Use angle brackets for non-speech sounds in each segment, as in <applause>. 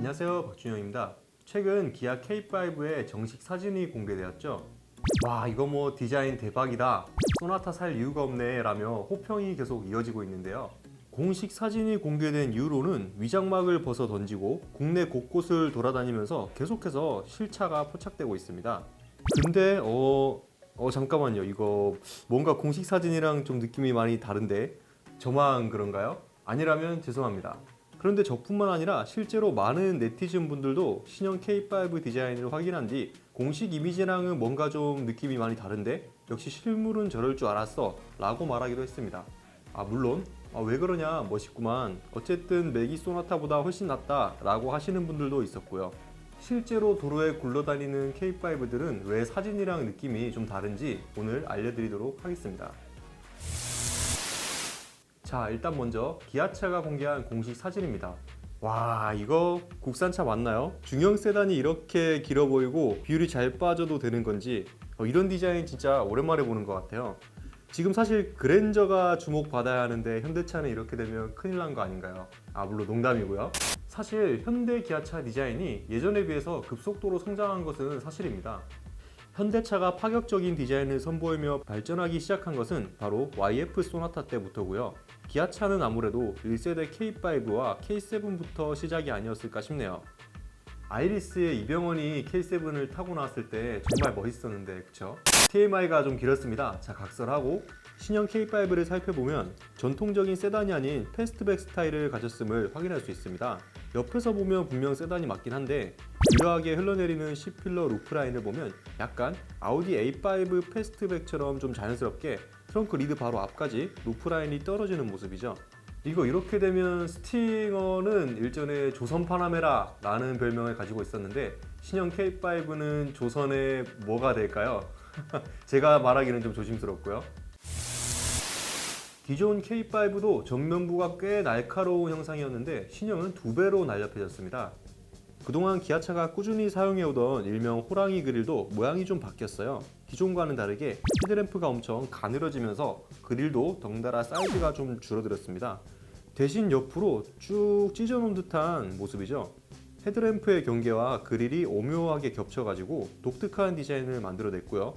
안녕하세요 박준영입니다. 최근 기아 K5의 정식 사진이 공개되었죠. 와 이거 뭐 디자인 대박이다. 소나타 살 이유가 없네 라며 호평이 계속 이어지고 있는데요. 공식 사진이 공개된 이후로는 위장막을 벗어 던지고 국내 곳곳을 돌아다니면서 계속해서 실차가 포착되고 있습니다. 근데 어, 어 잠깐만요 이거 뭔가 공식 사진이랑 좀 느낌이 많이 다른데 저만 그런가요? 아니라면 죄송합니다. 그런데 저뿐만 아니라 실제로 많은 네티즌 분들도 신형 K5 디자인을 확인한 뒤 공식 이미지랑은 뭔가 좀 느낌이 많이 다른데 역시 실물은 저럴 줄 알았어 라고 말하기도 했습니다. 아 물론 아, 왜 그러냐 멋있구만 어쨌든 매기 소나타보다 훨씬 낫다 라고 하시는 분들도 있었고요. 실제로 도로에 굴러다니는 K5들은 왜 사진이랑 느낌이 좀 다른지 오늘 알려드리도록 하겠습니다. 자, 일단 먼저 기아차가 공개한 공식 사진입니다. 와, 이거 국산차 맞나요? 중형 세단이 이렇게 길어 보이고 비율이 잘 빠져도 되는 건지 어, 이런 디자인 진짜 오랜만에 보는 것 같아요. 지금 사실 그랜저가 주목받아야 하는데 현대차는 이렇게 되면 큰일 난 거 아닌가요? 아, 물론 농담이고요. 사실 현대 기아차 디자인이 예전에 비해서 급속도로 성장한 것은 사실입니다. 현대차가 파격적인 디자인을 선보이며 발전하기 시작한 것은 바로 YF 소나타 때부터고요. 기아차는 아무래도 1세대 K5와 K7부터 시작이 아니었을까 싶네요. 아이리스의 이병헌이 K7을 타고 나왔을 때 정말 멋있었는데 그쵸? TMI가 좀 길었습니다. 자 각설하고 신형 K5를 살펴보면 전통적인 세단이 아닌 패스트백 스타일을 가졌음을 확인할 수 있습니다. 옆에서 보면 분명 세단이 맞긴 한데 유려하게 흘러내리는 C필러 루프라인을 보면 약간 아우디 A5 패스트백처럼 좀 자연스럽게 트렁크 리드 바로 앞까지 루프라인이 떨어지는 모습이죠. 이거 이렇게 되면 스팅어는 일전에 조선 파나메라 라는 별명을 가지고 있었는데 신형 K5는 조선의 뭐가 될까요? <laughs> 제가 말하기는 좀 조심스럽고요. 기존 K5도 전면부가 꽤 날카로운 형상이었는데 신형은 두 배로 날렵해졌습니다. 그동안 기아차가 꾸준히 사용해오던 일명 호랑이 그릴도 모양이 좀 바뀌었어요. 기존과는 다르게 헤드램프가 엄청 가늘어지면서 그릴도 덩달아 사이즈가 좀 줄어들었습니다. 대신 옆으로 쭉 찢어놓은 듯한 모습이죠. 헤드램프의 경계와 그릴이 오묘하게 겹쳐가지고 독특한 디자인을 만들어냈고요.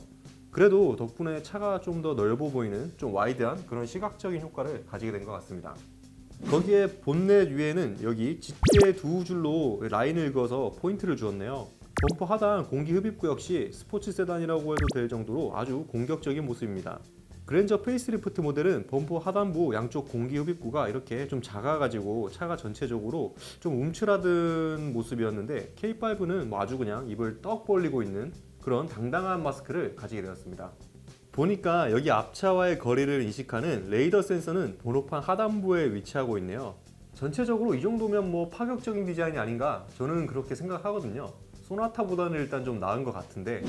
그래도 덕분에 차가 좀 더 넓어 보이는 좀 와이드한 그런 시각적인 효과를 가지게 된 것 같습니다. 거기에 본넷 위에는 여기 짙게 두 줄로 라인을 그어서 포인트를 주었네요. 범퍼 하단 공기 흡입구 역시 스포츠 세단이라고 해도 될 정도로 아주 공격적인 모습입니다. 그랜저 페이스리프트 모델은 범퍼 하단부 양쪽 공기 흡입구가 이렇게 좀 작아가지고 차가 전체적으로 좀 움츠라든 모습이었는데 K5는 뭐 아주 그냥 입을 떡 벌리고 있는 그런 당당한 마스크를 가지게 되었습니다. 보니까 여기 앞차와의 거리를 인식하는 레이더 센서는 번호판 하단부에 위치하고 있네요. 전체적으로 이 정도면 뭐 파격적인 디자인이 아닌가 저는 그렇게 생각하거든요. 소나타보다는 일단 좀 나은 것 같은데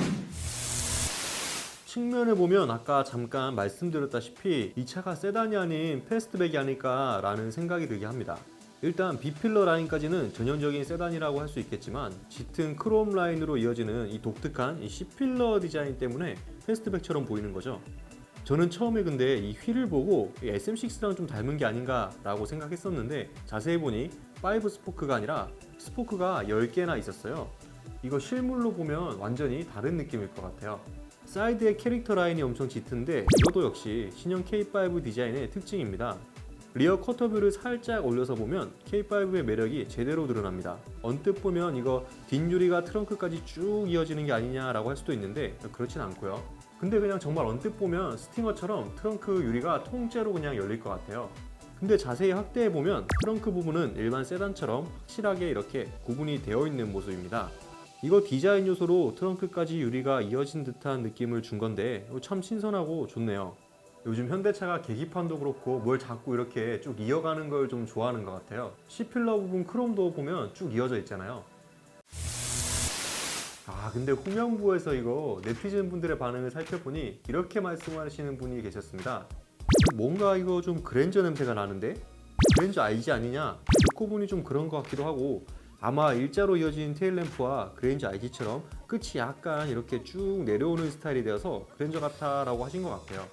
측면을 보면 아까 잠깐 말씀드렸다시피 이 차가 세단이 아닌 패스트백이 아닐까 라는 생각이 들게 합니다. 일단 B필러 라인까지는 전형적인 세단이라고 할 수 있겠지만 짙은 크롬 라인으로 이어지는 이 독특한 이 C필러 디자인 때문에 패스트백처럼 보이는 거죠. 저는 처음에 근데 이 휠을 보고 이 SM6랑 좀 닮은 게 아닌가 라고 생각했었는데 자세히 보니 5 스포크가 아니라 스포크가 10개나 있었어요. 이거 실물로 보면 완전히 다른 느낌일 것 같아요. 사이드의 캐릭터 라인이 엄청 짙은데 이것도 역시 신형 K5 디자인의 특징입니다. 리어 커터뷰를 살짝 올려서 보면 K5의 매력이 제대로 드러납니다. 언뜻 보면 이거 뒷유리가 트렁크까지 쭉 이어지는 게 아니냐라고 할 수도 있는데 그렇진 않고요. 근데 그냥 정말 언뜻 보면 스팅어처럼 트렁크 유리가 통째로 그냥 열릴 것 같아요. 근데 자세히 확대해 보면 트렁크 부분은 일반 세단처럼 확실하게 이렇게 구분이 되어 있는 모습입니다. 이거 디자인 요소로 트렁크까지 유리가 이어진 듯한 느낌을 준 건데 참 신선하고 좋네요. 요즘 현대차가 계기판도 그렇고 뭘 자꾸 이렇게 쭉 이어가는 걸 좀 좋아하는 것 같아요. C필러 부분 크롬도 보면 쭉 이어져 있잖아요. 아 근데 후면부에서 이거 네티즌 분들의 반응을 살펴보니 이렇게 말씀하시는 분이 계셨습니다. 뭔가 이거 좀 그랜저 냄새가 나는데? 그랜저 IG 아니냐? 듣고 보니 좀 그런 것 같기도 하고 아마 일자로 이어진 테일램프와 그랜저 IG처럼 끝이 약간 이렇게 쭉 내려오는 스타일이 되어서 그랜저 같다라고 하신 것 같아요.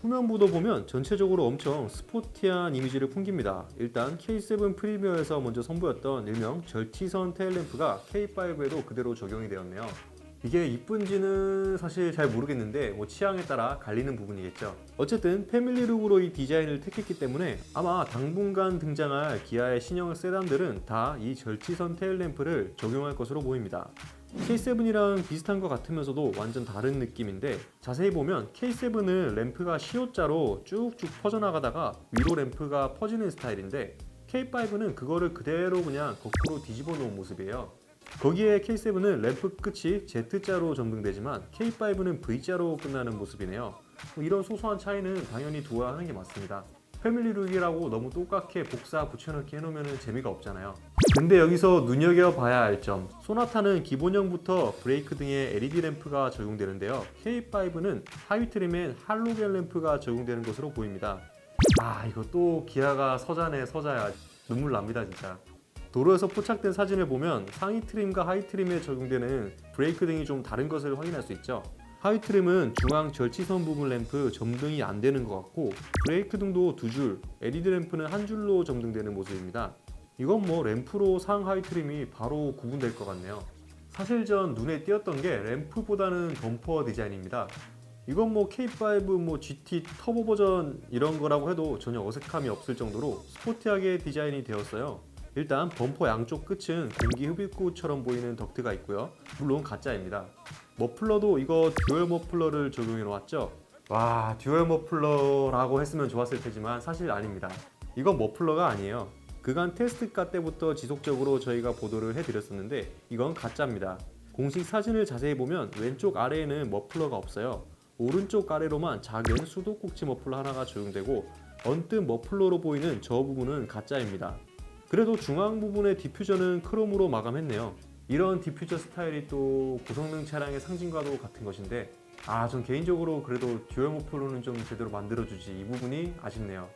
후면부도 보면 전체적으로 엄청 스포티한 이미지를 풍깁니다. 일단 K7 프리미어에서 먼저 선보였던 일명 절티선 테일램프가 K5에도 그대로 적용이 되었네요. 이게 이쁜지는 사실 잘 모르겠는데 뭐 취향에 따라 갈리는 부분이겠죠. 어쨌든 패밀리룩으로 이 디자인을 택했기 때문에 아마 당분간 등장할 기아의 신형 세단들은 다 이 절지선 테일램프를 적용할 것으로 보입니다. K7이랑 비슷한 것 같으면서도 완전 다른 느낌인데 자세히 보면 K7은 램프가 시옷자로 쭉쭉 퍼져나가다가 위로 램프가 퍼지는 스타일인데 K5는 그거를 그대로 그냥 거꾸로 뒤집어 놓은 모습이에요. 거기에 K7은 램프 끝이 Z자로 점등되지만 K5는 V자로 끝나는 모습이네요. 뭐 이런 소소한 차이는 당연히 두어야 하는 게 맞습니다. 패밀리룩이라고 너무 똑같게 복사 붙여넣기 해놓으면 재미가 없잖아요. 근데 여기서 눈여겨봐야 할 점. 소나타는 기본형부터 브레이크 등에 LED 램프가 적용되는데요. K5는 하위 트림엔 할로겐 램프가 적용되는 것으로 보입니다. 아 이거 또 기아가 서자네 서자야. 눈물 납니다 진짜. 도로에서 포착된 사진을 보면 상위 트림과 하위 트림에 적용되는 브레이크 등이 좀 다른 것을 확인할 수 있죠. 하위 트림은 중앙 절치선 부분 램프 점등이 안 되는 것 같고 브레이크 등도 두 줄, LED 램프는 한 줄로 점등되는 모습입니다. 이건 뭐 램프로 상 하위 트림이 바로 구분될 것 같네요. 사실 전 눈에 띄었던 게 램프보다는 범퍼 디자인입니다. 이건 뭐 K5 뭐 GT 터보 버전 이런 거라고 해도 전혀 어색함이 없을 정도로 스포티하게 디자인이 되었어요. 일단 범퍼 양쪽 끝은 공기 흡입구처럼 보이는 덕트가 있고요. 물론 가짜입니다. 머플러도 이거 듀얼 머플러를 적용해 놓았죠. 와 듀얼 머플러라고 했으면 좋았을 테지만 사실 아닙니다. 이건 머플러가 아니에요. 그간 테스트가 때부터 지속적으로 저희가 보도를 해드렸었는데 이건 가짜입니다. 공식 사진을 자세히 보면 왼쪽 아래에는 머플러가 없어요. 오른쪽 아래로만 작은 수도꼭지 머플러 하나가 적용되고 언뜻 머플러로 보이는 저 부분은 가짜입니다. 그래도 중앙 부분의 디퓨저는 크롬으로 마감했네요. 이런 디퓨저 스타일이 또 고성능 차량의 상징과도 같은 것인데 아, 전 개인적으로 그래도 듀얼 모플로는 좀 제대로 만들어주지 이 부분이 아쉽네요.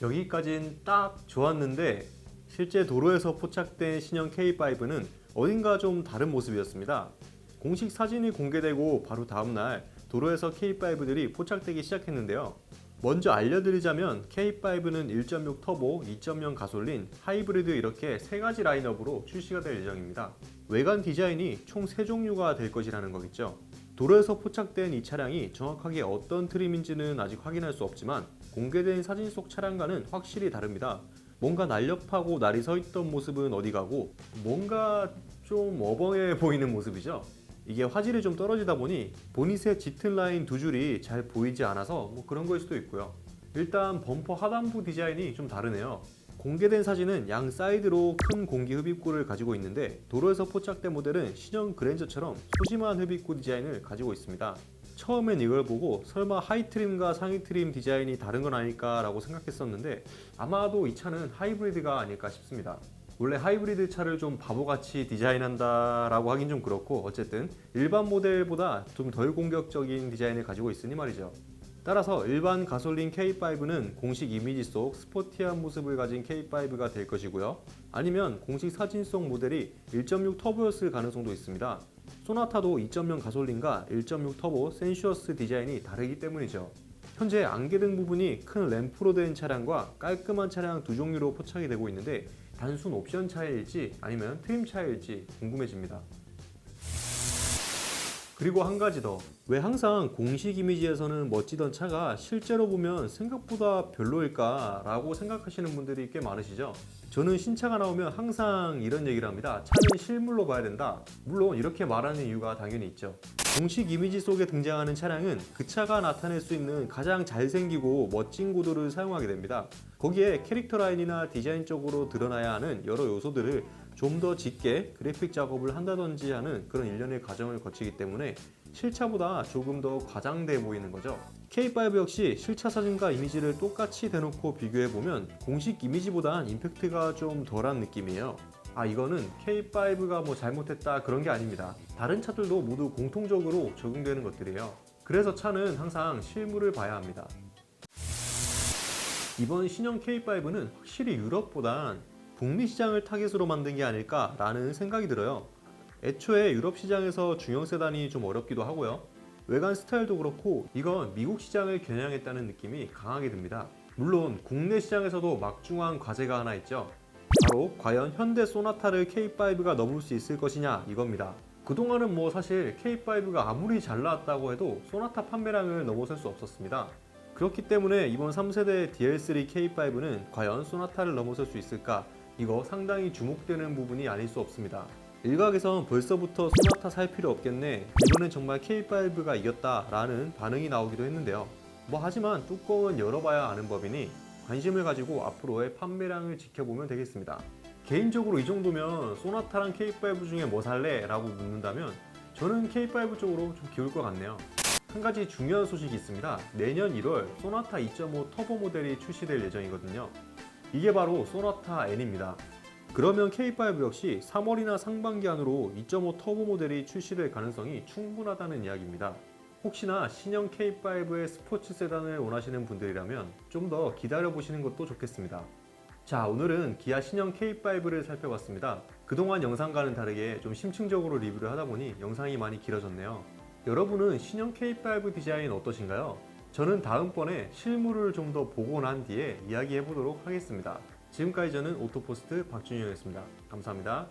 여기까진 딱 좋았는데 실제 도로에서 포착된 신형 K5는 어딘가 좀 다른 모습이었습니다. 공식 사진이 공개되고 바로 다음날 도로에서 K5들이 포착되기 시작했는데요. 먼저 알려드리자면 K5는 1.6 터보, 2.0 가솔린, 하이브리드 이렇게 세 가지 라인업으로 출시가 될 예정입니다. 외관 디자인이 총 세 종류가 될 것이라는 거겠죠. 도로에서 포착된 이 차량이 정확하게 어떤 트림인지는 아직 확인할 수 없지만 공개된 사진 속 차량과는 확실히 다릅니다. 뭔가 날렵하고 날이 서 있던 모습은 어디 가고 뭔가 좀 어벙해 보이는 모습이죠. 이게 화질이 좀 떨어지다 보니 보닛의 짙은 라인 두 줄이 잘 보이지 않아서 뭐 그런 걸 수도 있고요. 일단 범퍼 하단부 디자인이 좀 다르네요. 공개된 사진은 양 사이드로 큰 공기 흡입구를 가지고 있는데 도로에서 포착된 모델은 신형 그랜저처럼 소심한 흡입구 디자인을 가지고 있습니다. 처음엔 이걸 보고 설마 하이 트림과 상위 트림 디자인이 다른 건 아닐까라고 생각했었는데 아마도 이 차는 하이브리드가 아닐까 싶습니다. 원래 하이브리드 차를 좀 바보같이 디자인한다라고 하긴 좀 그렇고 어쨌든 일반 모델보다 좀 덜 공격적인 디자인을 가지고 있으니 말이죠. 따라서 일반 가솔린 K5는 공식 이미지 속 스포티한 모습을 가진 K5가 될 것이고요. 아니면 공식 사진 속 모델이 1.6 터보였을 가능성도 있습니다. 소나타도 2.0 가솔린과 1.6 터보 센슈어스 디자인이 다르기 때문이죠. 현재 안개등 부분이 큰 램프로 된 차량과 깔끔한 차량 두 종류로 포착이 되고 있는데 단순 옵션 차이일지 아니면 트림 차이일지 궁금해집니다. 그리고 한 가지 더. 왜 항상 공식 이미지에서는 멋지던 차가 실제로 보면 생각보다 별로일까라고 생각하시는 분들이 꽤 많으시죠? 저는 신차가 나오면 항상 이런 얘기를 합니다. 차는 실물로 봐야 된다. 물론 이렇게 말하는 이유가 당연히 있죠. 공식 이미지 속에 등장하는 차량은 그 차가 나타낼 수 있는 가장 잘생기고 멋진 구도를 사용하게 됩니다. 거기에 캐릭터 라인이나 디자인적으로 드러나야 하는 여러 요소들을 좀 더 짙게 그래픽 작업을 한다든지 하는 그런 일련의 과정을 거치기 때문에 실차보다 조금 더 과장돼 보이는 거죠. K5 역시 실차 사진과 이미지를 똑같이 대놓고 비교해보면 공식 이미지보단 임팩트가 좀 덜한 느낌이에요. 아 이거는 K5가 뭐 잘못했다 그런 게 아닙니다. 다른 차들도 모두 공통적으로 적용되는 것들이에요. 그래서 차는 항상 실물을 봐야 합니다. 이번 신형 K5는 확실히 유럽보단 북미 시장을 타겟으로 만든 게 아닐까라는 생각이 들어요. 애초에 유럽 시장에서 중형 세단이 좀 어렵기도 하고요. 외관 스타일도 그렇고 이건 미국 시장을 겨냥했다는 느낌이 강하게 듭니다. 물론 국내 시장에서도 막중한 과제가 하나 있죠. 바로 과연 현대 소나타를 K5가 넘을 수 있을 것이냐 이겁니다. 그동안은 뭐 사실 K5가 아무리 잘 나왔다고 해도 소나타 판매량을 넘어설 수 없었습니다. 그렇기 때문에 이번 3세대 DL3 K5는 과연 소나타를 넘어설 수 있을까? 이거 상당히 주목되는 부분이 아닐 수 없습니다. 일각에선 벌써부터 소나타 살 필요 없겠네. 이번엔 정말 K5가 이겼다 라는 반응이 나오기도 했는데요. 뭐 하지만 뚜껑은 열어봐야 아는 법이니 관심을 가지고 앞으로의 판매량을 지켜보면 되겠습니다. 개인적으로 이 정도면 소나타랑 K5 중에 뭐 살래? 라고 묻는다면 저는 K5 쪽으로 좀 기울 것 같네요. 한 가지 중요한 소식이 있습니다. 내년 1월 소나타 2.5 터보 모델이 출시될 예정이거든요. 이게 바로 소나타 N입니다. 그러면 K5 역시 3월이나 상반기 안으로 2.5 터보 모델이 출시될 가능성이 충분하다는 이야기입니다. 혹시나 신형 K5의 스포츠 세단을 원하시는 분들이라면 좀 더 기다려 보시는 것도 좋겠습니다. 자, 오늘은 기아 신형 K5를 살펴봤습니다. 그동안 영상과는 다르게 좀 심층적으로 리뷰를 하다 보니 영상이 많이 길어졌네요. 여러분은 신형 K5 디자인 어떠신가요? 저는 다음번에 실물을 좀 더 보고 난 뒤에 이야기해 보도록 하겠습니다. 지금까지 저는 오토포스트 박준영이었습니다. 감사합니다.